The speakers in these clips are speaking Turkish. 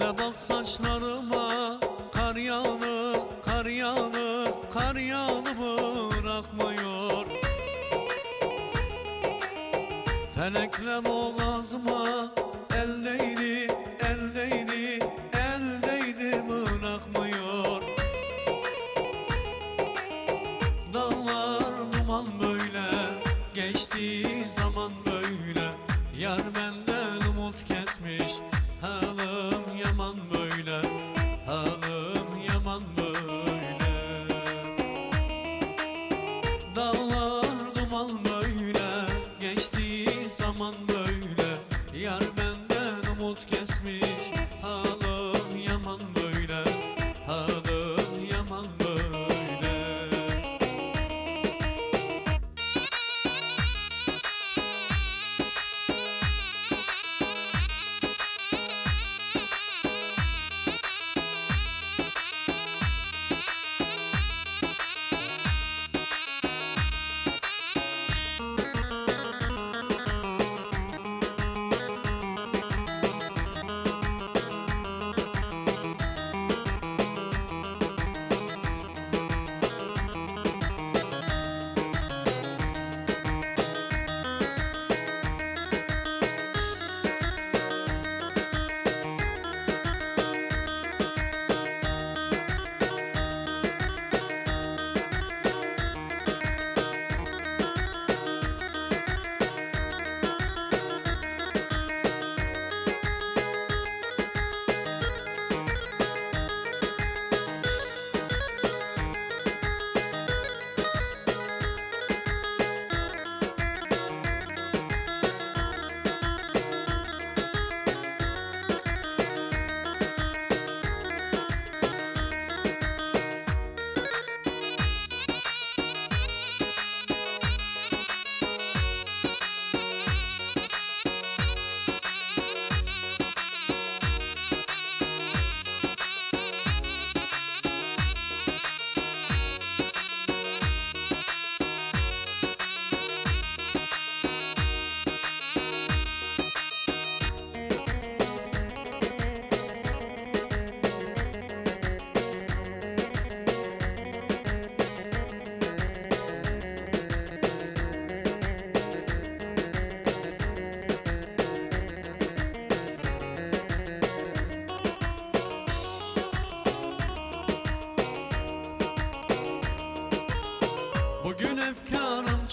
ak saçlarıma Kar yağını, kar yağını, kar yağını bırakmıyor. Felekler boğazıma Eldeydi, eldeydi,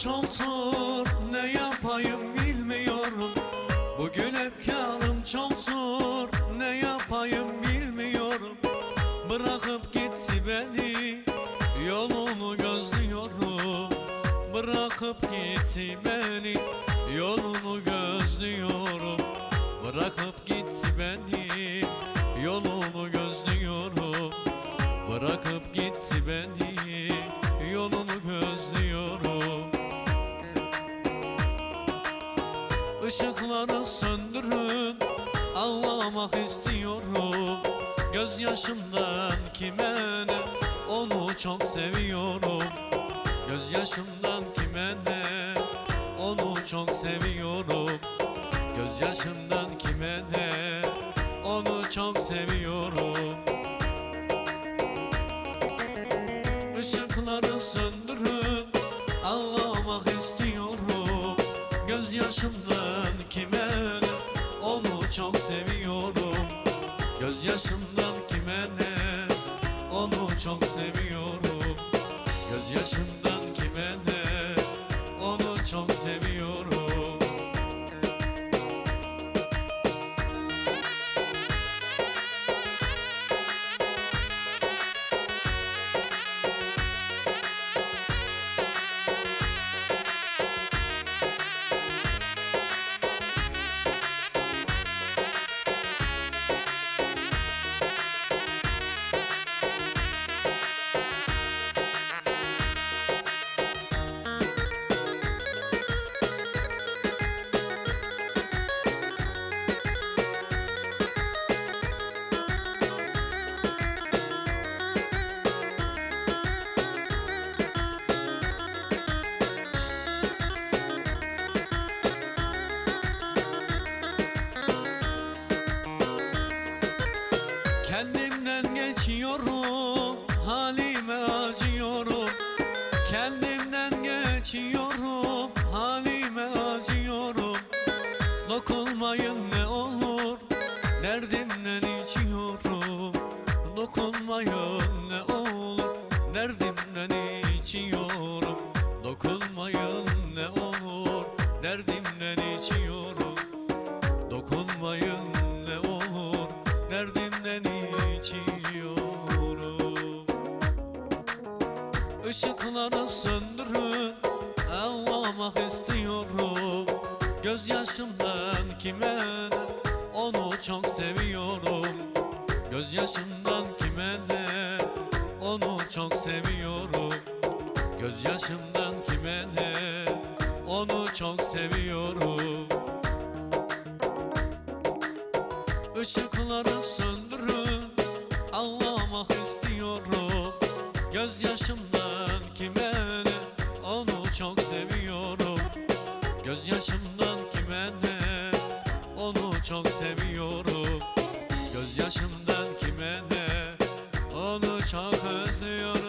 efkarım çoktur Ne yapayım bilmiyorum. Bugün efkarım çoktur Ne yapayım bilmiyorum. Bırakıp gitti beni Yolunu gözlüyorum. Bırakıp gitti beni Yolunu gözlüyorum. Bırakıp gitti beni Yolunu gözlüyorum. Bırakıp gitti beni Işıkları söndürün Ağlamak istiyorum. Gözyaşımdan kime ne Onu çok seviyorum. Gözyaşımdan kime ne Onu çok seviyorum. Gözyaşımdan kime ne Onu çok seviyorum. Işıkları söndürün Ağlamak istiyorum Gözyaşımdan kime ne? Onu çok seviyorum. Gözyaşımdan kime ne? Onu çok seviyorum. Gözyaşımdan kime ne? Onu çok seviyorum acıyorum Halime acıyorum. Kendimden geçiyorum. Halime acıyorum. Dokunmayın ne olur. Derdimden içiyorum. Dokunmayın ne olur. Derdimden içiyorum. Dokunmayın Işıkları söndürün Ağlamak istiyorum Gözyaşımdan kime ne Onu çok seviyorum. Gözyaşımdan kime ne Onu çok seviyorum. Gözyaşımdan kime ne Onu çok seviyorum. Işıkları söndürün Ağlamak istiyorum Gözyaşımdan Gözyaşımdan kime ne? Onu çok seviyorum. Gözyaşımdan kime ne? Onu çok özlüyorum